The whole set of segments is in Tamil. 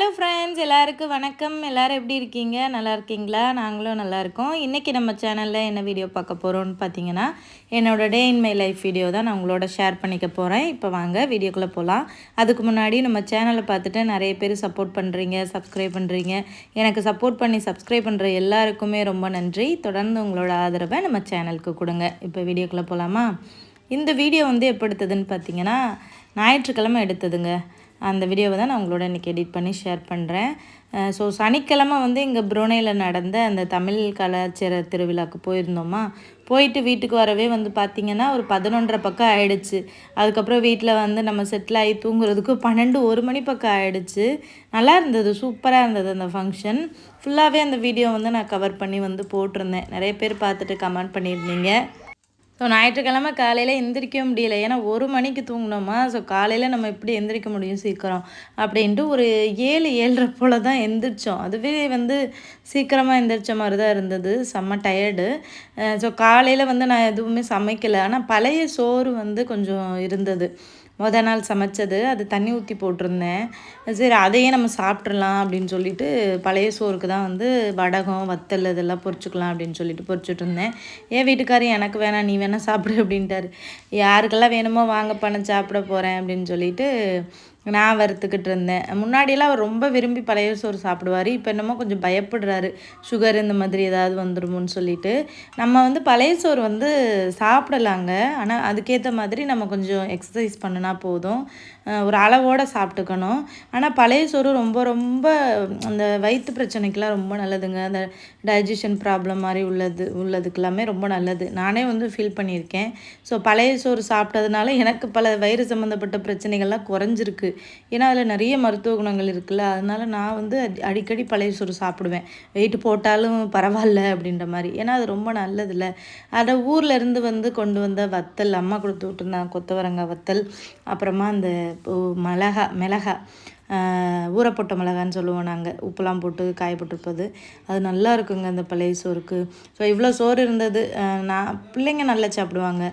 ஹலோ ஃப்ரெண்ட்ஸ் எல்லாருக்கும் வணக்கம். எல்லோரும் எப்படி இருக்கீங்க? நல்லா இருக்கீங்களா? நாங்களும் நல்லா இருக்கோம். இன்றைக்கி நம்ம சேனலில் என்ன வீடியோ பார்க்க போகிறோம்னு பார்த்தீங்கன்னா என்னோட day in my life video தான் நான் உங்களோட ஷேர் பண்ணிக்க போகிறேன் இப்போ வாங்க வீடியோக்குள்ளே போகலாம் அதுக்கு முன்னாடி நம்ம சேனலை பார்த்துட்டு நிறைய பேர் சப்போர்ட் பண்ணுறீங்க சப்ஸ்கிரைப் பண்ணுறீங்க எனக்கு சப்போர்ட் பண்ணி சப்ஸ்கிரைப் பண்ணுற எல்லாருக்குமே ரொம்ப நன்றி. தொடர்ந்து உங்களோட ஆதரவை நம்ம சேனலுக்கு கொடுங்க. இப்போ வீடியோக்குள்ளே போகலாமா இந்த வீடியோ வந்து எப்போ எடுத்ததுன்னு பார்த்தீங்கன்னா ஞாயிற்றுக்கிழமை எடுத்ததுங்க. அந்த வீடியோவை தான் நான் உங்களோட இன்றைக்கி எடிட் பண்ணி ஷேர் பண்ணுறேன் ஸோ சனிக்கிழமை வந்து இங்கே புரோனேயில் நடந்த அந்த தமிழ் கலாச்சார திருவிழாவுக்கு போயிருந்தோமா? போயிட்டு வீட்டுக்கு வரவே வந்து பார்த்திங்கன்னா ஒரு பதினொன்றரை பக்கம் ஆயிடுச்சு. அதுக்கப்புறம் வீட்டில் வந்து நம்ம செட்டில் ஆகி தூங்குறதுக்கு பன்னெண்டு ஒரு மணி பக்கம் ஆயிடுச்சு. நல்லா இருந்தது சூப்பராக இருந்தது அந்த ஃபங்க்ஷன் ஃபுல்லாகவே அந்த வீடியோ வந்து நான் கவர் பண்ணி வந்து போட்டிருந்தேன். நிறைய பேர் பார்த்துட்டு கமெண்ட் பண்ணியிருந்தீங்க. ஸோ ஞாயிற்றுக்கிழமை காலையில் எந்திரிக்க முடியல. ஏன்னா ஒரு மணிக்கு தூங்கினோமா? ஸோ காலையில் நம்ம எப்படி எந்திரிக்க முடியும் சீக்கிரம்? அப்படின்ட்டு ஒரு ஏழு ஏழரை போல் தான் எந்திரிச்சோம். அதுவே வந்து சீக்கிரமாக எந்திரிச்ச மாதிரி தான் இருந்தது. செம்ம டயர்டு ஸோ காலையில் வந்து நான் எதுவுமே சமைக்கலை. ஆனால் பழைய சோறு வந்து கொஞ்சம் இருந்தது. மொதல் நாள் சமைச்சது. அது தண்ணி ஊற்றி போட்டிருந்தேன். சரி அதையே நம்ம சாப்பிட்றலாம் அப்படின்னு சொல்லிட்டு பழைய சோறுக்கு தான் வந்து வடகம் வத்தல் இதெல்லாம் பொறிச்சிக்கலாம் அப்படின்னு சொல்லிட்டு பொரிச்சுட்டு இருந்தேன். என் வீட்டுக்காரர் எனக்கு வேணாம் நீ வேணால் சாப்பிடு அப்படின்ட்டாரு. யாருக்கெல்லாம் வேணுமோ வாங்க பண்ண சாப்பிட போகிறேன் அப்படின்னு சொல்லிட்டு நான் வறுத்துக்கிட்டு இருந்தேன். முன்னாடியெல்லாம் அவர் ரொம்ப விரும்பி பழைய சோறு சாப்பிடுவார். இப்போ என்னமோ கொஞ்சம் பயப்படுறாரு. சுகர் இந்த மாதிரி ஏதாவது வந்துடுமோன்னு சொல்லிட்டு. நம்ம வந்து பழைய சோறு வந்து சாப்பிடலாங்க. ஆனால் அதுக்கேற்ற மாதிரி நம்ம கொஞ்சம் எக்ஸசைஸ் பண்ணினா போதும். ஒரு அளவோடு சாப்பிட்டுக்கணும். ஆனால் பழைய சோறு ரொம்ப ரொம்ப அந்த வயிற்று பிரச்சனைக்கெலாம் ரொம்ப நல்லதுங்க. அந்த டைஜஷன் ப்ராப்ளம் மாதிரி உள்ளது உள்ளதுக்கெல்லாமே ரொம்ப நல்லது. நானே வந்து ஃபீல் பண்ணியிருக்கேன். ஸோ பழைய சோறு சாப்பிட்டதுனால எனக்கு பல வயிறு சம்மந்தப்பட்ட பிரச்சனைகள்லாம் குறைஞ்சிருக்கு. ஏன்னா அதில் நிறைய மருத்துவ குணங்கள் இருக்குல்ல. அதனால் நான் வந்து அடிக்கடி பழைய சோறு சாப்பிடுவேன். வெயிட் போட்டாலும் பரவாயில்ல அப்படின்ற மாதிரி. ஏன்னா அது ரொம்ப நல்லதில்ல. அதை ஊரில் இருந்து வந்து கொண்டு வந்த வத்தல் அம்மா கொடுத்து விட்டுருந்தாங்க கொத்தவரங்காய் வத்தல் அப்புறமா அந்த மிளகா மிளகா ஊறப்பட்ட மிளகான்னு சொல்லுவோம் நாங்கள் உப்புலாம் போட்டு காயப்பட்டிருப்பது அது நல்லா இருக்குங்க அந்த பழைய சோறுக்கு. ஸோ இவ்வளோ சோறு இருந்தது. நான் பிள்ளைங்க நல்லா சாப்பிடுவாங்க.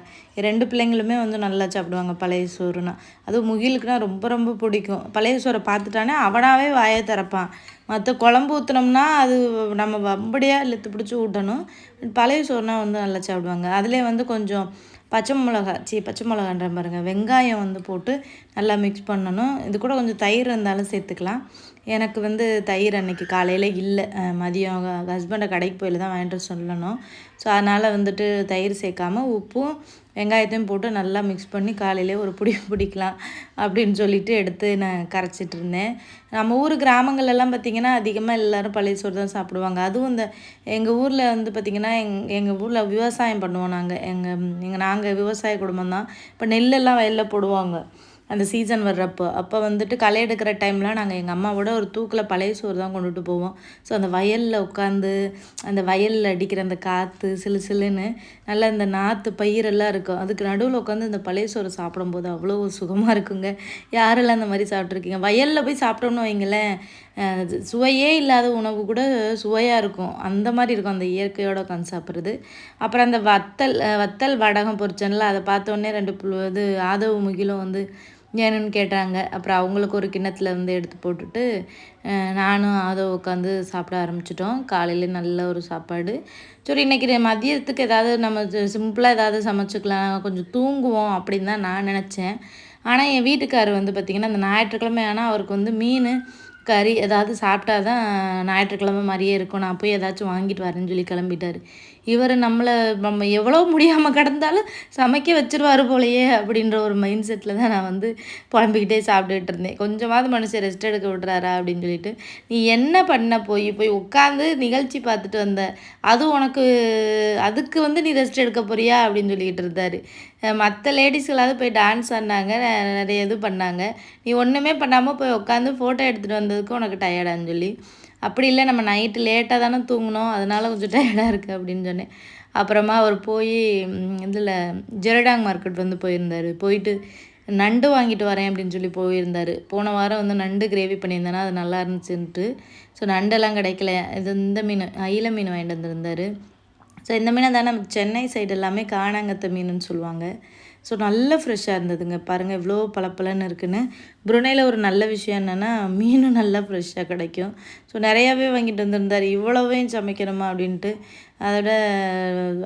ரெண்டு பிள்ளைங்களுமே வந்து நல்லா சாப்பிடுவாங்க பழைய சோறுனா. அதுவும் முகிலுக்குனா ரொம்ப ரொம்ப பிடிக்கும். பழைய சோறை பார்த்துட்டானே அவனாவே வாயை திறப்பான். மற்ற குழம்பு ஊற்றினோம்னா அது நம்ம வம்படியாக இழுத்து பிடிச்சி ஊட்டணும். பழைய சோறுனா வந்து நல்லா சாப்பிடுவாங்க. அதிலே வந்து கொஞ்சம் பச்சை மிளகா சி பச்சை மிளகான்ற பாருங்கள் வெங்காயம் வந்து போட்டு நல்லா மிக்ஸ் பண்ணணும். இது கூட கொஞ்சம் தயிர் இருந்தாலும் சேர்த்துக்கலாம். எனக்கு வந்து தயிர் அன்னைக்கு காலையில் இல்லை. மதியம் ஹஸ்பண்டை கடைக்கு போயில் தான் வாங்கிட்டு சொல்லணும். ஸோ அதனால் வந்துட்டு தயிர் சேர்க்காமல் உப்பும் வெங்காயத்தையும் போட்டு நல்லா மிக்ஸ் பண்ணி காலையிலே ஒரு பிடி பிடிக்கலாம் அப்படின்னு சொல்லிட்டு எடுத்து நான் கரைச்சிட்டு இருந்தேன். நம்ம ஊர் கிராமங்கள்லாம் பார்த்திங்கன்னா அதிகமாக எல்லோரும் பழைய சோறு தான் சாப்பிடுவாங்க. அதுவும் இந்த எங்கள் ஊரில் வந்து பார்த்திங்கன்னா எங் எங்கள் ஊரில் விவசாயம் பண்ணுவோம் நாங்கள் எங்கள் எங்கள் நாங்கள் விவசாய குடும்பம் தான். இப்போ நெல்லெல்லாம் வயலில் போடுவாங்க. அந்த சீசன் வர்றப்போ. அப்போ வந்துட்டு களை எடுக்கிற டைம்லாம் நாங்கள் எங்கள் அம்மாவோட ஒரு தூக்கில் பழைய சோறு தான் கொண்டுட்டு போவோம். ஸோ அந்த வயலில் உட்காந்து அந்த வயலில் அடிக்கிற அந்த காற்று சிலு சிலுன்னு நல்லா இந்த நாற்று பயிரெல்லாம் இருக்கும். அதுக்கு நடுவில் உட்காந்து இந்த பழைய சோறு சாப்பிடும்போது அவ்வளோ சுகமாக இருக்குங்க. யாரெல்லாம் அந்த மாதிரி சாப்பிட்ருக்கீங்க வயலில் போய் சாப்பிட்டோம்னு வைங்களேன் சுவையே இல்லாத உணவு கூட சுவையாக இருக்கும். அந்த மாதிரி இருக்கும் அந்த இயற்கையோட உட்காந்து சாப்பிட்றது அப்புறம் அந்த வத்தல் வத்தல் வடகம் பொரிச்சனில் அதை பார்த்தோன்னே ரெண்டு இது ஆதவு முகிலும் வந்து ஏன்னு கேட்டாங்க. அப்புறம் அவங்களுக்கு ஒரு கிண்ணத்தில் வந்து எடுத்து போட்டுட்டு நானும் அதை உட்காந்து சாப்பிட ஆரம்பிச்சிட்டோம். காலையில் நல்ல ஒரு சாப்பாடு. சரி இன்றைக்கி மதியத்துக்கு ஏதாவது நம்ம சிம்பிளாக ஏதாவது சமைச்சிக்கலாம். கொஞ்சம் தூங்குவோம் அப்படின்னு தான் நான் நினச்சேன். ஆனால் என் வீட்டுக்காரர் வந்து பார்த்திங்கன்னா அந்த ஞாயிற்றுக்கிழமை ஆனால் அவருக்கு வந்து மீன் கறி ஏதாவது சாப்பிட்டா தான் ஞாயிற்றுக்கிழமை மாதிரியே இருக்கும். நான் போய் ஏதாச்சும் வாங்கிட்டு வரேன்னு சொல்லி கிளம்பிட்டார். இவர் நம்மளை நம்ம எவ்வளோ முடியாமல் கிடந்தாலும் சமைக்க வச்சுருவார் போலையே அப்படின்ற ஒரு மைண்ட் செட்டில் தான் நான் வந்து புலம்பிக்கிட்டே சாப்பிட்டுட்டு இருந்தேன். கொஞ்சமாவது மனுஷன் ரெஸ்ட் எடுக்க விட்றாரா அப்படின்னு சொல்லிட்டு. நீ என்ன பண்ண போய் போய் உட்காந்து நிகழ்ச்சி பார்த்துட்டு வந்த அது உனக்கு அதுக்கு வந்து நீ ரெஸ்ட் எடுக்க போறியா அப்படின்னு சொல்லிக்கிட்டு இருந்தார். மற்ற லேடிஸ்களாவது போய் டான்ஸ் ஆடினாங்க நிறைய இது பண்ணாங்க. நீ ஒன்றுமே பண்ணாமல் போய் உட்காந்து ஃபோட்டோ எடுத்துகிட்டு வந்ததுக்கு உனக்கு டயர்டான்னு சொல்லி. அப்படி இல்லை நம்ம நைட்டு லேட்டாக தானே தூங்கினோம் அதனால் கொஞ்சம் டயர்டாக இருக்குது அப்படின்னு சொன்னேன். அப்புறமா அவர் போய் இதில் ஜெரடாங் மார்க்கெட் வந்து போயிருந்தார். போயிட்டு நண்டு வாங்கிட்டு வரேன் அப்படின்னு சொல்லி போயிருந்தார். போன வாரம் வந்து நண்டு கிரேவி பண்ணியிருந்தேன்னா அது நல்லா இருந்துச்சுன்ட்டு. ஸோ நண்டெல்லாம் கிடைக்கல. இது இந்த மீன் அயில மீன் வாங்கிட்டு வந்திருந்தார். ஸோ இந்த மீனை தானே சென்னை சைடு எல்லாமே காணாங்கத்த மீனுன்னு சொல்லுவாங்க. ஸோ நல்ல ஃப்ரெஷ்ஷாக இருந்ததுங்க. பாருங்கள் இவ்வளோ பளபளன்னு இருக்குன்னு. புருனேயில் ஒரு நல்ல விஷயம் என்னென்னா மீனும் நல்லா ஃப்ரெஷ்ஷாக கிடைக்கும். ஸோ நிறையாவே வாங்கிட்டு வந்திருந்தார். இவ்வளோவையும் சமைக்கணுமா அப்படின்ட்டு. அதோட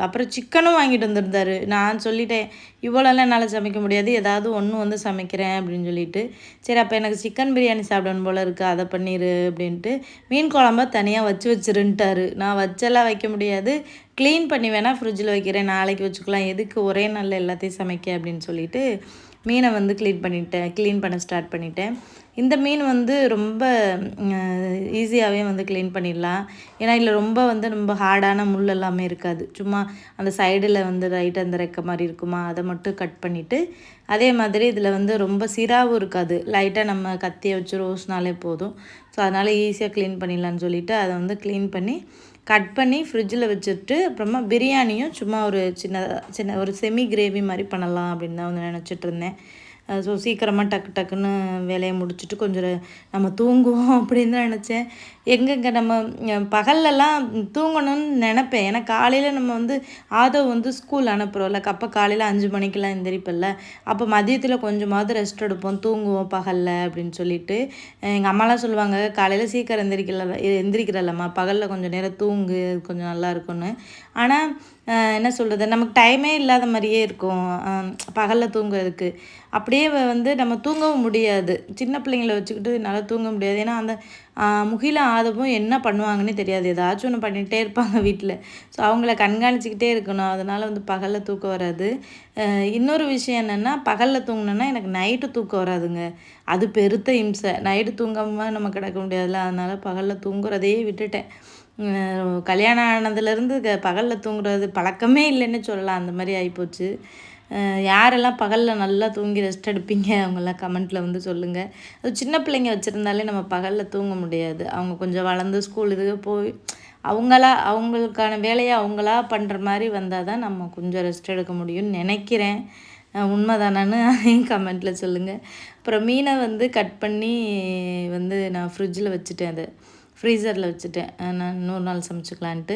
அப்புறம் சிக்கனும் வாங்கிட்டு வந்திருந்தார். நான் சொல்லிட்டேன் இவ்வளோலாம் என்னால் சமைக்க முடியாது. ஏதாவது ஒன்று வந்து சமைக்கிறேன் அப்படின்னு சொல்லிட்டு. சரி அப்போ எனக்கு சிக்கன் பிரியாணி சாப்பிடணும் போல் இருக்குது அதை பண்ணிடு அப்படின்ட்டு. மீன் குழம்ப தனியாக வச்சு வச்சுருன்ட்டாரு. நான் வச்செல்லாம் வைக்க முடியாது. க்ளீன் பண்ணி வேணால் ஃப்ரிட்ஜில் வைக்கிறேன். நாளைக்கு வச்சுக்கலாம். எதுக்கு? ஒரே நாளில் எல்லாத்தையும் சமைக்க அப்படின்னு சொல்லிட்டு மீனை வந்து க்ளீன் பண்ணிட்டேன். க்ளீன் பண்ண ஸ்டார்ட் பண்ணிட்டேன். இந்த மீன் வந்து ரொம்ப ஈஸியாகவே வந்து க்ளீன் பண்ணிடலாம். ஏன்னா இதில் ரொம்ப வந்து ரொம்ப ஹார்டான முள் எல்லாமே இருக்காது. சும்மா அந்த சைடில் வந்து ரைட் அந்த ரெக்க மாதிரி இருக்குமா? அதை மட்டும் கட் பண்ணிவிட்டு அதே மாதிரி இதில் வந்து ரொம்ப சிராவும் இருக்காது. லைட்டாக நம்ம கத்தியை வச்சு ரோஸ்னாலே போதும். ஸோ அதனால் ஈஸியாக க்ளீன் பண்ணிடலான்னு சொல்லிவிட்டு அதை வந்து க்ளீன் பண்ணி கட் பண்ணி ஃப்ரிட்ஜில் வச்சுட்டு அப்புறமா பிரியாணியும் சும்மா ஒரு சின்ன சின்ன ஒரு செமி கிரேவி மாதிரி பண்ணலாம் அப்படின்னு தான் வந்து நினச்சிட்டு இருந்தேன். ஸோ சீக்கிரமாக டக்கு டக்குன்னு வேலையை முடிச்சுட்டு கொஞ்சம் நம்ம தூங்குவோம் அப்படின்னு தான் நினச்சேன். எங்கெங்கே நம்ம பகல்லலாம் தூங்கணும்னு நினப்பேன். ஏன்னா காலையில் நம்ம வந்து ஆதோ வந்து ஸ்கூல் அனுப்புகிறோம்ல அப்போ காலையில் அஞ்சு மணிக்கெல்லாம் எந்திரிப்பில்ல அப்போ மதியத்தில் கொஞ்சமாவது ரெஸ்ட் எடுப்போம் தூங்குவோம் பகலில் அப்படின்னு சொல்லிட்டு. எங்கள் அம்மாலாம் சொல்லுவாங்க காலையில் சீக்கிரம் எந்திரிக்கல எந்திரிக்கிறல்லம்மா பகலில் கொஞ்சம் நேரம் தூங்கு கொஞ்சம் நல்லா இருக்கும்னு. ஆனால் என்ன சொல்கிறது நமக்கு டைமே இல்லாத மாதிரியே இருக்கும் பகலில் தூங்குறதுக்கு. அப்படியே வந்து நம்ம தூங்கவும் முடியாது. சின்ன பிள்ளைங்கள வச்சுக்கிட்டு என்னால் தூங்க முடியாது. ஏன்னா அந்த முகில ஆதவும் என்ன பண்ணுவாங்கன்னு தெரியாது. ஏதாச்சும் ஒன்று பண்ணிகிட்டே இருப்பாங்க வீட்டில் ஸோ அவங்கள கண்காணிச்சிக்கிட்டே இருக்கணும். அதனால் வந்து பகலில் தூக்கம் வராது. இன்னொரு விஷயம் என்னென்னா பகலில் தூங்கினோன்னா எனக்கு நைட்டு தூக்கம் வராதுங்க. அது பெருத்த இம்சை. நைட்டு தூங்காமல் நம்ம கிடக்க முடியாதுல்ல. அதனால் பகலில் தூங்குறதையே விட்டுட்டேன். கல்யாணம் ஆனதுலேருந்து பகலில் தூங்குறது பழக்கமே இல்லைன்னு சொல்லலாம். அந்த மாதிரி ஆகிப்போச்சு யாரெல்லாம் பகலில் நல்லா தூங்கி ரெஸ்ட் எடுப்பீங்க அவங்கெல்லாம் கமெண்ட்டில் வந்து சொல்லுங்கள் அது சின்ன பிள்ளைங்க வச்சுருந்தாலே நம்ம பகலில் தூங்க முடியாது. அவங்க கொஞ்சம் வளர்ந்து ஸ்கூல் இதுக்கு போய் அவங்களா அவங்களுக்கான வேலையை அவங்களா பண்ணுற மாதிரி வந்தால் தான் நம்ம கொஞ்சம் ரெஸ்ட் எடுக்க முடியும்னு நினைக்கிறேன். உண்மைதானான்னு அதையும் கமெண்ட்டில் சொல்லுங்கள் அப்புறம் மீனை வந்து கட் பண்ணி வந்து நான் ஃப்ரிட்ஜில் வச்சுட்டேன் அதை. ஃப்ரீசரில் வச்சுட்டேன். நான் இன்னொரு நாள் சமைச்சிக்கலான்ட்டு.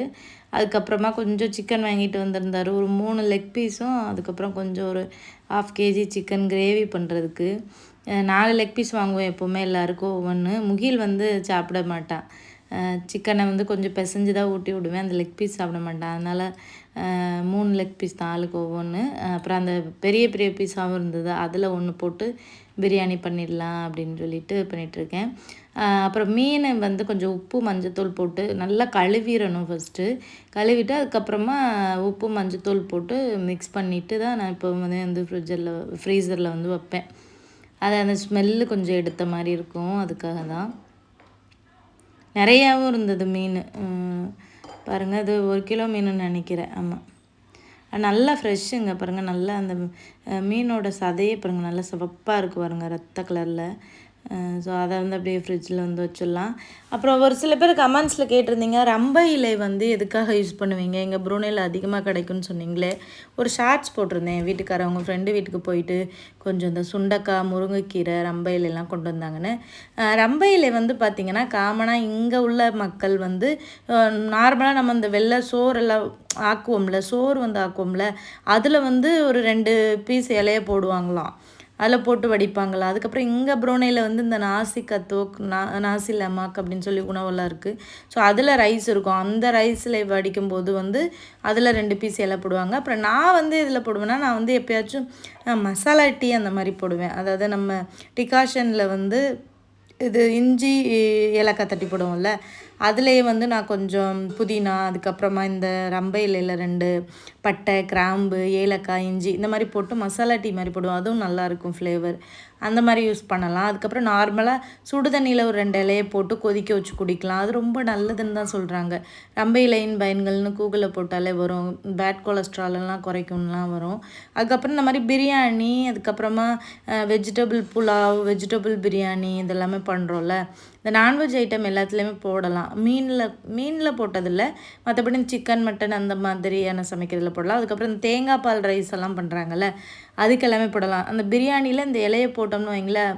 அதுக்கப்புறமா கொஞ்சம் சிக்கன் வாங்கிட்டு வந்திருந்தார். ஒரு மூணு லெக் பீஸும் அதுக்கப்புறம் கொஞ்சம் ஒரு ஆஃப் கேஜி சிக்கன் கிரேவி பண்ணுறதுக்கு நாலு லெக் பீஸ் வாங்குவேன் எப்போவுமே எல்லாருக்கும் ஒவ்வொன்று முகில் வந்து சாப்பிட மாட்டான். சிக்கனை வந்து கொஞ்சம் பிசைஞ்சு தான் ஊட்டி விடுவேன். அந்த லெக் பீஸ் சாப்பிட மாட்டான். அதனால் மூணு லெக் பீஸ் தான் ஆளுக்கு ஒவ்வொன்று அப்புறம் அந்த பெரிய பெரிய பீஸாகவும் இருந்தது. அதில் ஒன்று போட்டு பிரியாணி பண்ணிடலாம் அப்படின்னு சொல்லிட்டு பண்ணிகிட்ருக்கேன் அப்புறம் மீனை வந்து கொஞ்சம் உப்பு மஞ்சத்தூள் போட்டு நல்லா கழுவிடணும் ஃபஸ்ட்டு கழுவிட்டு அதுக்கப்புறமா உப்பு மஞ்சத்தூள் போட்டு மிக்ஸ் பண்ணிவிட்டு தான் நான் இப்போ வந்து வந்து ஃப்ரிட்ஜில் ஃப்ரீசரில் வந்து வைப்பேன். அது அந்த ஸ்மெல்லு கொஞ்சம் எடுத்த மாதிரி இருக்கும் அதுக்காக தான். நிறையாவும் இருந்தது மீன். பாருங்கள் அது ஒரு கிலோ மீனுன்னு நினைக்கிறேன். ஆமாம் நல்லா ஃப்ரெஷ்ஷுங்க பாருங்கள் நல்லா அந்த மீனோட சதையே பாருங்கள் நல்லா சிவப்பாக இருக்குது பாருங்கள் ரத்த கலரில் ஸோ அதை வந்து அப்படியே ஃப்ரிட்ஜில் வந்து வச்சிடலாம். அப்புறம் ஒரு சில பேர் கமெண்ட்ஸில் கேட்டிருந்தீங்க ரம்ப இலை வந்து எதுக்காக யூஸ் பண்ணுவீங்க? எங்கள் ப்ரூனேயில் அதிகமாக கிடைக்கும்னு சொன்னீங்களே. ஒரு ஷார்ட்ஸ் போட்டிருந்தேன் வீட்டுக்காரவங்க ஃப்ரெண்டு வீட்டுக்கு போயிட்டு கொஞ்சம் இந்த சுண்டக்காய் முருங்கைக்கீரை ரம்ப இலையெல்லாம் கொண்டு வந்தாங்கன்னு. ரம்ப இலை வந்து பார்த்திங்கன்னா காமனாக இங்கே உள்ள மக்கள் வந்து நார்மலாக நம்ம இந்த வெள்ளை சோறெல்லாம் ஆக்குவோம்ல சோறு வந்து ஆக்குவோம்ல அதில் வந்து ஒரு ரெண்டு பீஸ் இலைய போடுவாங்களாம். அதில் போட்டு வடிப்பாங்களா? அதுக்கப்புறம் இங்கே ப்ரோனையில் வந்து இந்த நாசி கத்தோக் நா நாசி லெமாக் அப்படின்னு சொல்லி உணவெல்லாம் இருக்குது ஸோ அதில் ரைஸ் இருக்கும். அந்த ரைஸில் வடிக்கும் போது வந்து அதில் ரெண்டு பீஸ் இலை போடுவாங்க. அப்புறம் நான் வந்து இதில் போடுவேன்னா நான் வந்து எப்போயாச்சும் மசாலா டீ அந்த மாதிரி போடுவேன். அதாவது நம்ம டிகாஷனில் வந்து இது இஞ்சி ஏலக்காய் தட்டி போடுவோம்ல. அதுலேயே வந்து நான் கொஞ்சம் புதினா அதுக்கப்புறமா இந்த ரம்பை இலையில் ரெண்டு பட்டை கிராம்பு ஏலக்காய் இஞ்சி இந்த மாதிரி போட்டு மசாலா டீ மாதிரி போடுவோம். அதுவும் நல்லாயிருக்கும் ஃப்ளேவர் அந்த மாதிரி யூஸ் பண்ணலாம். அதுக்கப்புறம் நார்மலாக சுடு தண்ணியில் ஒரு ரெண்டு இலையை போட்டு கொதிக்க வச்சு குடிக்கலாம். அது ரொம்ப நல்லதுன்னு தான் சொல்கிறாங்க ரம்பை இலையின் பயன்கள்னு கூகுளில் போட்டாலே வரும். பேட் கொலஸ்ட்ராலெல்லாம் குறைக்கும்லாம் வரும். அதுக்கப்புறம் இந்த மாதிரி பிரியாணி அதுக்கப்புறமா வெஜிடபிள் புலாவ் வெஜிடபிள் பிரியாணி இதெல்லாமே பண்ணுறோம்ல இந்த நான்வெஜ் ஐட்டம் எல்லாத்துலேயுமே போடலாம். மீனில் மீனில் போட்டதில்ல. மற்றபடி சிக்கன் மட்டன் அந்த மாதிரியான சமைக்கிறதுல போடலாம். அதுக்கப்புறம் இந்த தேங்காய் பால் ரைஸ் எல்லாம் பண்ணுறாங்கல்ல அதுக்கு எல்லாமே போடலாம். அந்த பிரியாணியில் இந்த இலையை போட்டோம்னு வைங்களேன்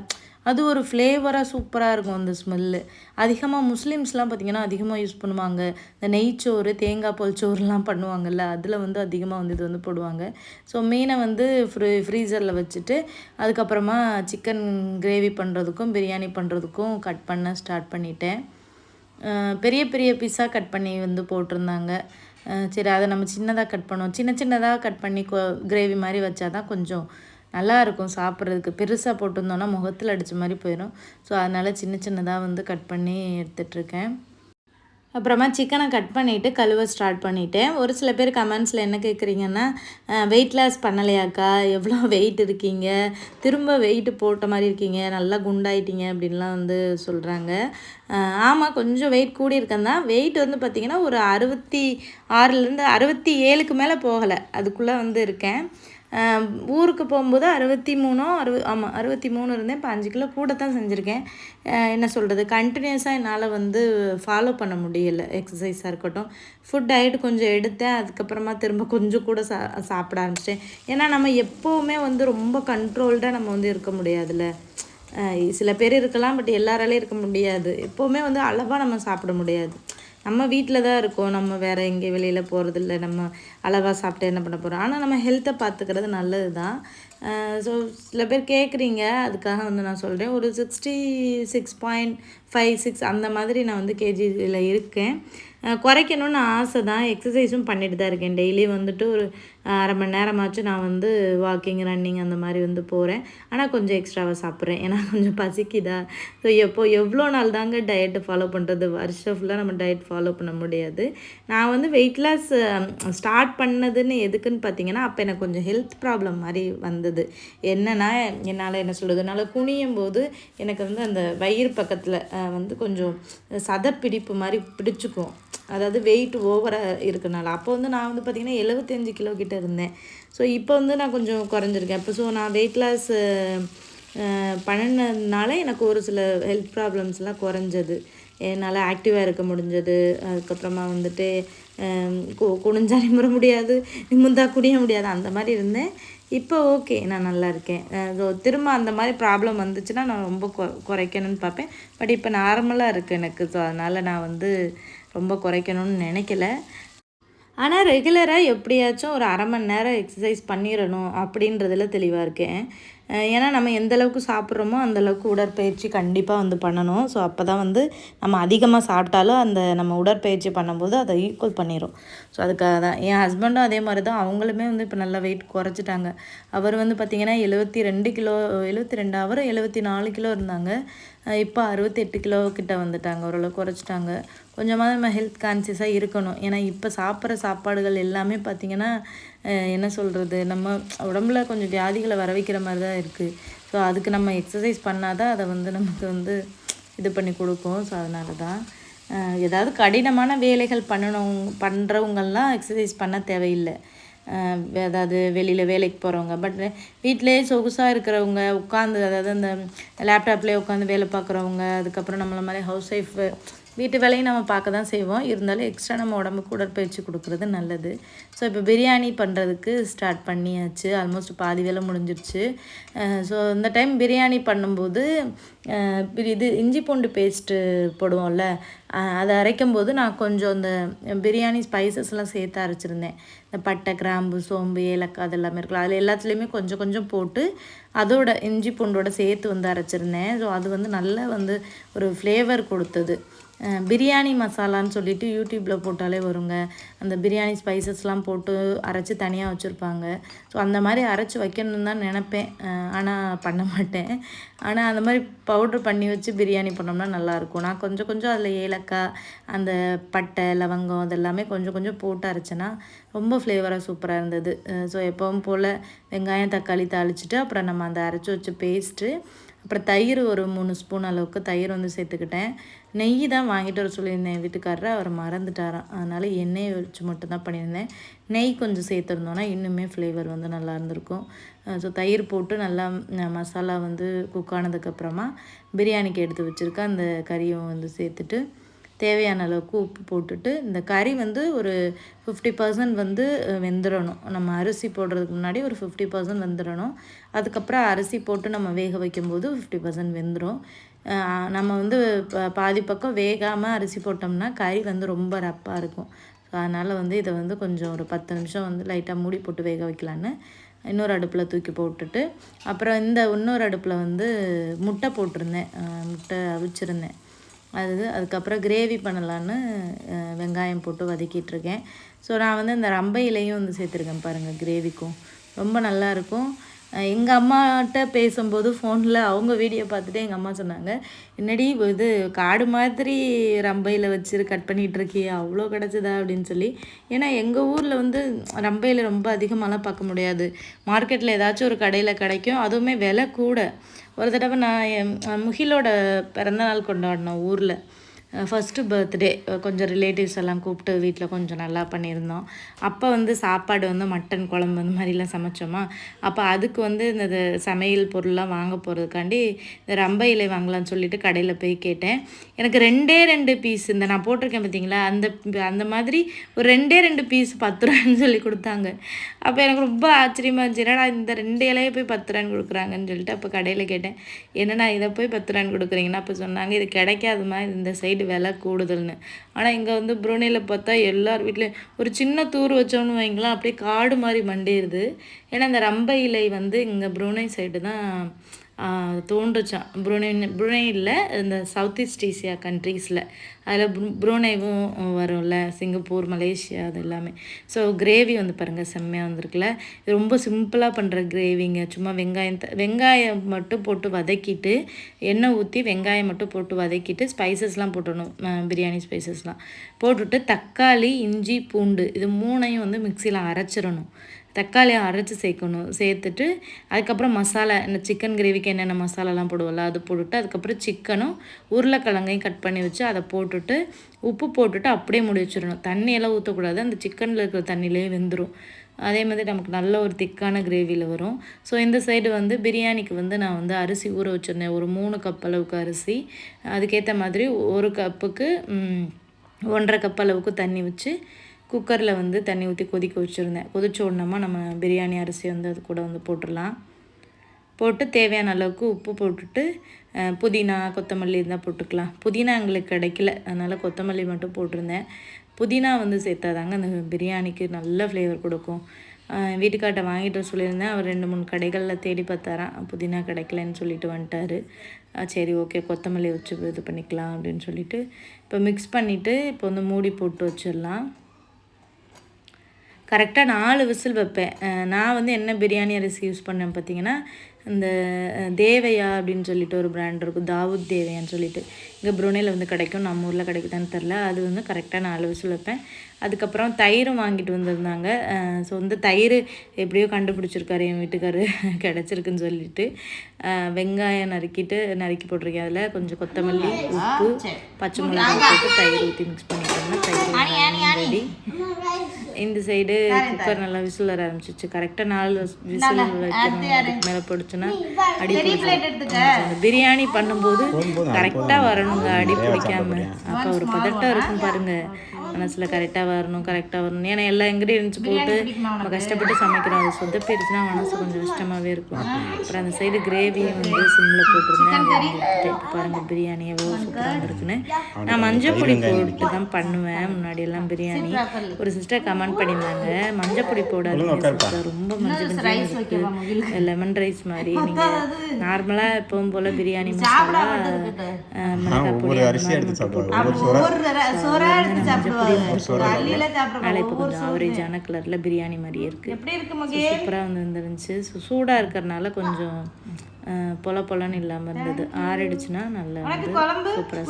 அது ஒரு ஃப்ளேவராக சூப்பராக இருக்கும் அந்த ஸ்மெல்லு அதிகமாக முஸ்லீம்ஸ்லாம் பார்த்திங்கன்னா அதிகமாக யூஸ் பண்ணுவாங்க. இந்த நெய்ச்சோறு தேங்காய் பால் சோறுலாம் பண்ணுவாங்கல்ல அதில் வந்து அதிகமாக வந்து இது வந்து போடுவாங்க. ஸோ மீனை வந்து ஃப்ரீ ஃப்ரீசரில் வச்சுட்டு அதுக்கப்புறமா சிக்கன் கிரேவி பண்ணுறதுக்கும் பிரியாணி பண்ணுறதுக்கும் கட் பண்ண ஸ்டார்ட் பண்ணிட்டேன். பெரிய பெரிய பீஸாக கட் பண்ணி வந்து போட்டிருந்தாங்க. சரி அதை நம்ம சின்னதாக கட் பண்ணுவோம். சின்ன சின்னதாக கட் பண்ணி கிரேவி மாதிரி வச்சா தான் கொஞ்சம் நல்லா இருக்கும் சாப்பிட்றதுக்கு. பெருசாக போட்டிருந்தோன்னா முகத்தில் அடித்த மாதிரி போயிடும் ஸோ அதனால் சின்ன சின்னதாக வந்து கட் பண்ணி எடுத்துகிட்ருக்கேன் அப்புறமா சிக்கனை கட் பண்ணிவிட்டு கழுவ ஸ்டார்ட் பண்ணிவிட்டேன் ஒரு சில பேர் கமெண்ட்ஸில் என்ன கேட்குறீங்கன்னா வெயிட் லாஸ் பண்ணலையாக்கா? எவ்வளோ வெயிட் இருக்கீங்க? திரும்ப வெயிட் போட்ட மாதிரி இருக்கீங்க. நல்லா குண்டாயிட்டீங்க அப்படின்லாம் வந்து சொல்கிறாங்க ஆமாம் கொஞ்சம் வெயிட் கூடியிருக்கேன் தான் வெயிட் வந்து பார்த்திங்கன்னா ஒரு அறுபத்தி ஆறுலேருந்து அறுபத்தி ஏழுக்கு மேலே போகலை. அதுக்குள்ளே வந்து இருக்கேன். ஊருக்கு போகும்போது அறுபத்தி மூணோ அறுபது ஆமாம் அறுபத்தி மூணு இருந்தேன். இப்போ அஞ்சு கிலோ கூட தான் செஞ்சுருக்கேன் என்ன சொல்கிறது கண்டினியூஸாக என்னால் வந்து ஃபாலோ பண்ண முடியல. எக்ஸசைஸாக இருக்கட்டும். ஃபுட் டயட் கொஞ்சம் எடுத்தேன். அதுக்கப்புறமா திரும்ப கொஞ்சம் கூட சா சாப்பிட ஆரம்பிச்சிட்டேன். ஏன்னா நம்ம எப்போவுமே வந்து ரொம்ப கண்ட்ரோல்டாக நம்ம வந்து இருக்க முடியாதுல்ல. சில பேர் இருக்கலாம் பட் எல்லாராலையும் இருக்க முடியாது. எப்போவுமே வந்து அளவாக நம்ம சாப்பிட முடியாது. நம்ம வீட்டில் தான் இருக்கோம். நம்ம வேறு எங்கேயும் வெளியில் போகிறதில்ல நம்ம அளவாக சாப்பிட்டு என்ன பண்ண போகிறோம் ஆனால் நம்ம ஹெல்த்தை பார்த்துக்கிறது நல்லது தான் ஸோ சில பேர் கேட்குறீங்க அதுக்காக வந்து நான் சொல்கிறேன் ஒரு sixty six point five six அந்த மாதிரி நான் வந்து கேஜியில் இருக்கேன். குறைக்கணும்னு ஆசை தான் எக்ஸசைஸும் பண்ணிட்டு தான் இருக்கேன். டெய்லி வந்துட்டு ஒரு அரை மணி நேரமாச்சும் நான் வந்து வாக்கிங் ரன்னிங் அந்த மாதிரி வந்து போகிறேன் ஆனால் கொஞ்சம் எக்ஸ்ட்ராவாக சாப்பிட்றேன். ஏன்னா கொஞ்சம் பசிக்குதா? ஸோ எப்போ எவ்வளோ நாள் தாங்க டயட்டை ஃபாலோ பண்ணுறது வருஷம் ஃபுல்லாக நம்ம டயட் ஃபாலோ பண்ண முடியாது. நான் வந்து வெயிட் லாஸ் ஸ்டார்ட் பண்ணதுன்னு எதுக்குன்னு பார்த்தீங்கன்னா அப்போ எனக்கு கொஞ்சம் ஹெல்த் ப்ராப்ளம் மாதிரி வந்தது. என்னென்னா என்னால் என்ன சொல்கிறது என்னால் குனியும் போது எனக்கு வந்து அந்த வயிறு பக்கத்தில் வந்து கொஞ்சம் சதப்பிடிப்பு மாதிரி பிடிச்சிக்கும். அதாவது வெயிட் ஓவராக இருக்கனால. அப்போ வந்து நான் வந்து பார்த்திங்கன்னா எழுபத்தஞ்சு கிலோ கிட்ட இருந்தேன். ஸோ இப்போ வந்து நான் கொஞ்சம் குறைஞ்சிருக்கேன். இப்போ ஸோ நான் வெயிட் லாஸ் பண்ணினதுனால எனக்கு ஒரு சில ஹெல்த் ப்ராப்ளம்ஸ்லாம் குறைஞ்சது. என்னால் ஆக்டிவாக இருக்க முடிஞ்சது. அதுக்கப்புறமா வந்துட்டு கு குனிஞ்சா நிமிர முடியாது நிமிந்தா குடிய முடியாது அந்த மாதிரி இருந்தேன். இப்போ ஓகே நான் நல்லா இருக்கேன். ஸோ திரும்ப அந்த மாதிரி ப்ராப்ளம் வந்துச்சுன்னா நான் ரொம்ப குறைக்கணும்னு பார்ப்பேன். பட் இப்போ நார்மலாக இருக்குது எனக்கு. ஸோ அதனால் நான் வந்து ரொம்ப குறைக்கணும்னு நினைக்கல. ஆனால் ரெகுலராக எப்படியாச்சும் ஒரு அரை மணி நேரம் எக்ஸசைஸ் பண்ணிடணும் அப்படின்றதுல தெளிவாக இருக்கேன். ஏன்னா நம்ம எந்த அளவுக்கு சாப்பிட்றோமோ அந்தளவுக்கு உடற்பயிற்சி கண்டிப்பாக வந்து பண்ணணும். ஸோ அப்போ தான் வந்து நம்ம அதிகமாக சாப்பிட்டாலும் அந்த நம்ம உடற்பயிற்சி பண்ணும்போது அதை ஈக்குவல் பண்ணிடும் ஸோ அதுக்காக தான். என் ஹஸ்பண்டும் அதே மாதிரி தான் அவங்களுமே வந்து இப்போ நல்லா வெயிட் குறைச்சிட்டாங்க. அவர் வந்து பார்த்திங்கன்னா எழுபத்தி ரெண்டு கிலோ எழுபத்தி ரெண்டு அவர் எழுபத்தி நாலு கிலோ இருந்தாங்க. இப்போ அறுபத்தெட்டு கிலோ கிட்ட வந்துட்டாங்க. ஓரளவு குறைச்சிட்டாங்க. கொஞ்சமாக நம்ம ஹெல்த் கான்சியஸாக இருக்கணும். ஏன்னா இப்போ சாப்பிட்ற சாப்பாடுகள் எல்லாமே பார்த்திங்கன்னா என்ன சொல்கிறது நம்ம உடம்புல கொஞ்சம் வியாதிகளை வர வைக்கிற மாதிரி தான் இருக்குது ஸோ அதுக்கு நம்ம எக்ஸசைஸ் பண்ணால் தான் அதை வந்து நமக்கு வந்து இது பண்ணி கொடுக்கும். ஸோ அதனால தான் ஏதாவது கடினமான வேலைகள் பண்ணணும் பண்ணுறவங்கெல்லாம் எக்ஸசைஸ் பண்ண தேவையில்லை. அதாவது வெளியில் வேலைக்கு போகிறவங்க பட் வீட்டிலேயே சொகுசாக இருக்கிறவங்க உட்காந்து அதாவது அந்த லேப்டாப்லேயே உட்காந்து வேலை பார்க்குறவங்க அதுக்கப்புறம் நம்மள மாதிரி ஹவுஸ் ஒய்ஃப் வீட்டு வேலையும் நம்ம பார்க்க தான் செய்வோம். இருந்தாலும் எக்ஸ்ட்ரா நம்ம உடம்புக்கு உடற்பயிற்சி கொடுக்குறது நல்லது. ஸோ இப்போ பிரியாணி பண்ணுறதுக்கு ஸ்டார்ட் பண்ணியாச்சு. ஆல்மோஸ்ட் பாதி வேலை முடிஞ்சிருச்சு. ஸோ இந்த டைம் பிரியாணி பண்ணும்போது இது இஞ்சி பூண்டு பேஸ்ட்டு போடுவோம்ல அதை அரைக்கும் போது நான் கொஞ்சம் இந்த பிரியாணி ஸ்பைசஸ்லாம் சேர்த்து அரைச்சிருந்தேன். இந்த பட்டை கிராம்பு சோம்பு ஏலக்காய் அதெல்லாமே இருக்கலாம் அதில் எல்லாத்துலேயுமே கொஞ்சம் கொஞ்சம் போட்டு அதோட இஞ்சி பூண்டோட சேர்த்து வந்து அரைச்சிருந்தேன். ஸோ அது வந்து நல்லா வந்து ஒரு ஃப்ளேவர் கொடுத்தது. பிரியாணி மசாலான்னு சொல்லிட்டு யூடியூப்பில் போட்டாலே வருங்க. அந்த பிரியாணி ஸ்பைசஸ்லாம் போட்டு அரைச்சி தனியாக வச்சுருப்பாங்க. ஸோ அந்த மாதிரி அரைச்சி வைக்கணும்னு தான் நினப்பேன். ஆனால் பண்ண மாட்டேன். ஆனால் அந்த மாதிரி பவுட்ரு பண்ணி வச்சு பிரியாணி பண்ணோம்னா நல்லாயிருக்கும் நான் கொஞ்சம் கொஞ்சம் அதில் ஏலக்காய் அந்த பட்டை லவங்கம் அதெல்லாமே கொஞ்சம் கொஞ்சம் போட்டு அரைச்சேன்னா ரொம்ப ஃப்ளேவராக சூப்பராக இருந்தது. ஸோ எப்பவும் போல் வெங்காயம் தக்காளி தாளிச்சிட்டு அப்புறம் நம்ம அந்த அரைச்சி வச்ச பேஸ்ட்டு அப்புறம் தயிர் ஒரு மூணு ஸ்பூன் அளவுக்கு தயிர் வந்து சேர்த்துக்கிட்டேன். நெய் தான் வாங்கிட்டு வர சொல்லியிருந்தேன் வீட்டுக்காரரை. அவர் மறந்துட்டாராம். அதனால் எண்ணெய் வச்சு மட்டும் தான் பண்ணியிருந்தேன். நெய் கொஞ்சம் சேர்த்துருந்தோன்னா இன்னுமே ஃப்ளேவர் வந்து நல்லா இருந்திருக்கும். ஸோ தயிர் போட்டு நல்லா மசாலா வந்து குக் ஆனதுக்கப்புறமா பிரியாணிக்கு எடுத்து வச்சுருக்க அந்த கறியும் வந்து சேர்த்துட்டு தேவையான அளவுக்கு உப்பு போட்டுட்டு இந்த கறி வந்து ஒரு ஃபிஃப்டி பர்சன்ட் வந்து வெந்துடணும் நம்ம அரிசி போடுறதுக்கு முன்னாடி ஒரு ஃபிஃப்டி பர்சன்ட் வெந்துடணும் அதுக்கப்புறம் அரிசி போட்டு நம்ம வேக வைக்கும்போது ஃபிஃப்டி பர்சன்ட் வெந்துடும் நம்ம வந்து பாதி பக்கம் வேகாமல் அரிசி போட்டோம்னா கறி வந்து ரொம்ப ரப்பாக இருக்கும். ஸோ அதனால் வந்து இதை வந்து கொஞ்சம் ஒரு பத்து நிமிஷம் வந்து லைட்டாக மூடி போட்டு வேக வைக்கலான்னு இன்னொரு அடுப்பில் தூக்கி போட்டுட்டு அப்புறம் இந்த இன்னொரு அடுப்பில் வந்து முட்டை போட்டிருந்தேன். முட்டை அவிச்சிருந்தேன். அது அதுக்கப்புறம் கிரேவி பண்ணலான்னு வெங்காயம் போட்டு வதக்கிட்டு இருக்கேன் ஸோ நான் வந்து இந்த ரம்பை இலையும் வந்து சேர்த்துருக்கேன் பாருங்கள் கிரேவிக்கும் ரொம்ப நல்லாயிருக்கும் எங்கள் அம்மாட்ட பேசும்போது ஃபோனில் அவங்க வீடியோ பார்த்துட்டு எங்கள் அம்மா சொன்னாங்க என்னடி இது காடு மாதிரி ரம்பையில் வச்சு கட் பண்ணிகிட்டு இருக்கியே அவ்வளோ கிடச்சிதா? அப்படின்னு சொல்லி. ஏன்னா எங்கள் ஊரில் வந்து ரம்பையில் ரொம்ப அதிகமாகலாம் பார்க்க முடியாது. மார்க்கெட்டில் ஏதாச்சும் ஒரு கடையில் கிடைக்கும் அதுவுமே விலை கூட. ஒரு தடவை நான் என் முகிலோட பிறந்தநாள் கொண்டாடினோம் ஊரில். ஃபஸ்ட்டு பர்த்டே கொஞ்சம் ரிலேட்டிவ்ஸ் எல்லாம் கூப்பிட்டு வீட்டில் கொஞ்சம் நல்லா பண்ணியிருந்தோம். அப்போ வந்து சாப்பாடு வந்து மட்டன் குழம்பு அந்த மாதிரிலாம் சமைச்சோமா? அப்போ அதுக்கு வந்து இந்த சமையல் பொருள்லாம் வாங்க போகிறதுக்காண்டி இந்த ரம்ப இலை வாங்கலாம்னு சொல்லிட்டு கடையில் போய் கேட்டேன். எனக்கு ரெண்டே ரெண்டு பீஸ் இந்த நான் போட்டிருக்கேன் பார்த்தீங்களா அந்த அந்த மாதிரி ஒரு ரெண்டே ரெண்டு பீஸ் பத்து ரூபான்னு சொல்லி கொடுத்தாங்க. அப்போ எனக்கு ரொம்ப ஆச்சரியமா இருந்துச்சு. என்னடா இந்த ரெண்டு இலையை போய் பத்து ரூபான்னு கொடுக்குறாங்கன்னு சொல்லிட்டு அப்போ கடையில் கேட்டேன். என்னண்ணா இதை போய் பத்து ரூபான்னு கொடுக்குறீங்கன்னா அப்போ சொன்னாங்க. இது கிடைக்காதுமா இந்த சைடு விலை கூடுதல்னு. ஆனால் இங்கே வந்து புருனேயில் பார்த்தா எல்லார் வீட்லேயும் ஒரு சின்ன தூர் வச்சோம்னு வைங்களேன் அப்படியே காடு மாதிரி மண்டிடுது ஏன்னா இந்த ரம்ப இலை வந்து இங்கே புருனே சைடு தான் தோன்றுச்சான் புருனே புருனே இல்லை இந்த சவுத் ஈஸ்ட் ஏசியா கண்ட்ரீஸில் அதில் புரூனைவும் வரும்ல சிங்கப்பூர் மலேசியா அது எல்லாமே. ஸோ கிரேவி வந்து பாருங்கள் செம்மையாக வந்திருக்குல்ல இது ரொம்ப சிம்பிளாக பண்ணுற கிரேவிங்க சும்மா வெங்காயம் வெங்காயம் மட்டும் போட்டு வதக்கிட்டு எண்ணெய் ஊற்றி வெங்காயம் மட்டும் போட்டு வதக்கிட்டு ஸ்பைசஸ்லாம் போட்டுடணும். பிரியாணி ஸ்பைசஸ்லாம் போட்டுட்டு தக்காளி இஞ்சி பூண்டு இது மூணையும் வந்து மிக்சியில் அரைச்சிடணும். தக்காளியை அரைச்சி சேர்க்கணும். சேர்த்துட்டு அதுக்கப்புறம் மசாலா இந்த சிக்கன் கிரேவிக்கு என்னென்ன மசாலாலாம் போடுவோம்ல அது போட்டுட்டு அதுக்கப்புறம் சிக்கனும் உருளைக்கிழங்கையும் கட் பண்ணி வச்சு அதை போட்டுட்டு உப்பு போட்டுட்டு அப்படியே முடி வச்சிடணும். தண்ணியெல்லாம் ஊற்றக்கூடாது அந்த சிக்கனில் இருக்கிற தண்ணியிலே வெந்துடும் அதே மாதிரி நமக்கு நல்ல ஒரு திக்கான கிரேவியில் வரும். ஸோ இந்த சைடு வந்து பிரியாணிக்கு வந்து நான் வந்து அரிசி ஊற வச்சுருந்தேன். ஒரு மூணு கப் அளவுக்கு அரிசி. அதுக்கேற்ற மாதிரி ஒரு கப்புக்கு ஒன்றரை கப் அளவுக்கு தண்ணி வச்சு குக்கரில் வந்து தண்ணி ஊற்றி கொதிக்க வச்சுருந்தேன். கொதிச்ச உடனேமா நம்ம பிரியாணி அரிசி வந்து அது கூட வந்து போட்டுடலாம். போட்டு தேவையான அளவுக்கு உப்பு போட்டுட்டு புதினா கொத்தமல்லி இருந்தால் போட்டுக்கலாம். புதினா எங்களுக்கு கிடைக்கல. அதனால் கொத்தமல்லி மட்டும் போட்டிருந்தேன். புதினா வந்து சேர்த்தாதாங்க அந்த பிரியாணிக்கு நல்ல ஃப்ளேவர் கொடுக்கும். வீட்டுக்காட்ட வாங்கிட்டு வர சொல்லியிருந்தேன். அவர் ரெண்டு மூணு கடைகளில் தேடி பார்த்தாராம். புதினா கிடைக்கலன்னு சொல்லிட்டு வந்துட்டாரு. சரி ஓகே கொத்தமல்லி வச்சு இது பண்ணிக்கலாம் அப்படின்னு சொல்லிட்டு இப்போ மிக்ஸ் பண்ணிவிட்டு இப்போ வந்து மூடி போட்டு வச்சிடலாம். கரெக்டாக நாலு விசில் வைப்பேன். நான் வந்து என்ன பிரியாணி அரிசி யூஸ் பண்ணேன் பார்த்தீங்கன்னா இந்த தேவையா அப்படின்னு சொல்லிட்டு ஒரு பிராண்ட் இருக்கும். தாவூத் தேவையான்னு சொல்லிட்டு. இங்கே புருனேல வந்து கிடைக்கும். நம்ம ஊரில் கிடைக்குதான்னு தெரில அது வந்து கரெக்டாக நாலு விசில் வைப்பேன். அதுக்கப்புறம் தயிரும் வாங்கிட்டு வந்திருந்தாங்க. ஸோ வந்து தயிர் எப்படியோ கண்டுபிடிச்சிருக்காரு என் வீட்டுக்காரு. கிடச்சிருக்குன்னு சொல்லிட்டு. வெங்காயம் நறுக்கிட்டு நறுக்கி போட்டிருக்கேன் அதில். கொஞ்சம் கொத்தமல்லி உப்பு பச்சை மிளகாய் போட்டு தயிர் ஊற்றி மிக்ஸ் பண்ணிட்டோம்னா தயிர் ரெடி இந்த சைடு குக்கர் நல்லா விசில் வர ஆரம்பிச்சிச்சு. கரெக்டாக நாலு விசில் வைக்கணும். அதுக்கு மேலே போடுச்சுன்னா அடி. அந்த பிரியாணி பண்ணும்போது கரெக்டாக வரணுங்க அடி பிடிக்காம. அப்போ ஒரு பதட்டம் இருக்கும் பாருங்க. மனசில் கரெக்டாக வரணும் கரெக்டாக வரணும். ஏன்னா எல்லா இன்க்ரீடியன்ஸ் போட்டு நம்ம கஷ்டப்பட்டு சமைக்கிறோம். அது சொதப்பிடுச்சுன்னா மனசு கொஞ்சம் கஷ்டமாகவே இருக்கும். அப்புறம் அந்த சைடு கிரேவியும் வந்து சிம்மில் போட்டிருந்தேன். அதை வந்து எடுத்துட்டு இப்ப பாருங்க பிரியாணி எவ்வளோ சூப்பராக இருக்குன்னு நான் மஞ்சள் பொடி போட்டு தான் பண்ணுவேன். முன்னாடி எல்லாம் பிரியாணி ஒரு சிஸ்டர் கமெண்ட் பண்ணியிருந்தாங்க. மஞ்சள் பொடி sister. ரொம்ப மஞ்சள் லெமன் ரைஸ் மாதிரி. நீங்கள் நார்மலாக எப்பவும் போல் பிரியாணி மசாலா மிளகாய் பொடி மாதிரி அதனால இப்போ கொஞ்சம் ஆவரேஜான கலரில் பிரியாணி மாதிரியே இருக்குது எப்படி இருக்கு சூப்பராக வந்து இருந்துருந்துச்சு. ஸோ சூடாக இருக்கிறனால கொஞ்சம் பொல பொலன்னு இல்லாமல் இருந்தது. ஆறிடுச்சுன்னா நல்லா வந்து சூப்பராக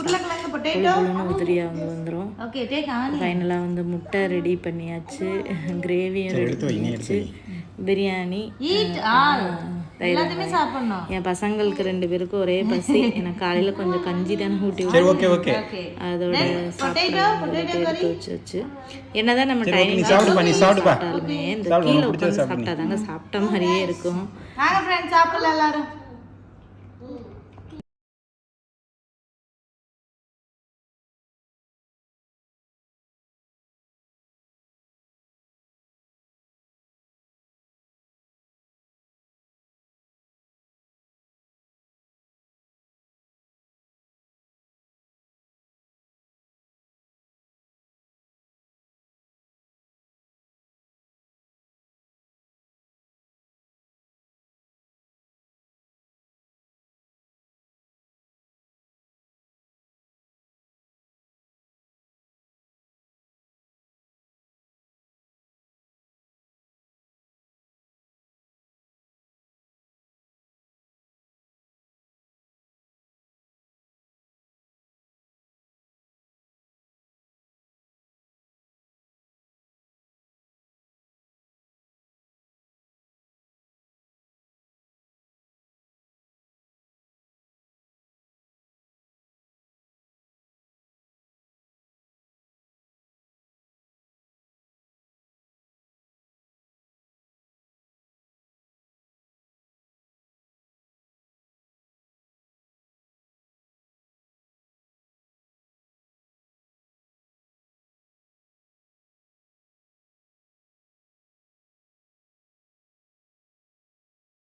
உதிரியாக வந்து வந்துடும் ஓகே டேக் ஆன் ஃபைனலாக வந்து முட்டை ரெடி பண்ணியாச்சு. கிரேவியும் ரெடி பண்ணியாச்சு. பிரியாணி ஈட் ஆல் எல்லாத்தையுமே சாப்பிடணும். என் பசங்களுக்கு ரெண்டு பேருக்கும் ஒரே பசி. எனக்கு காலையில் கொஞ்சம் கஞ்சி தானே ஊட்டி சரி ஓகே ஓகே ஓகே அதோட சாப்பிட்டு எடுத்து வச்சு வச்சு. என்னதான் நம்ம சாப்பிடுப்பா. சாப்பிட்டாலுமே இந்த கீழே உட்காந்து சாப்பிட்டாதாங்க சாப்பிட்ட மாதிரியே இருக்கும்.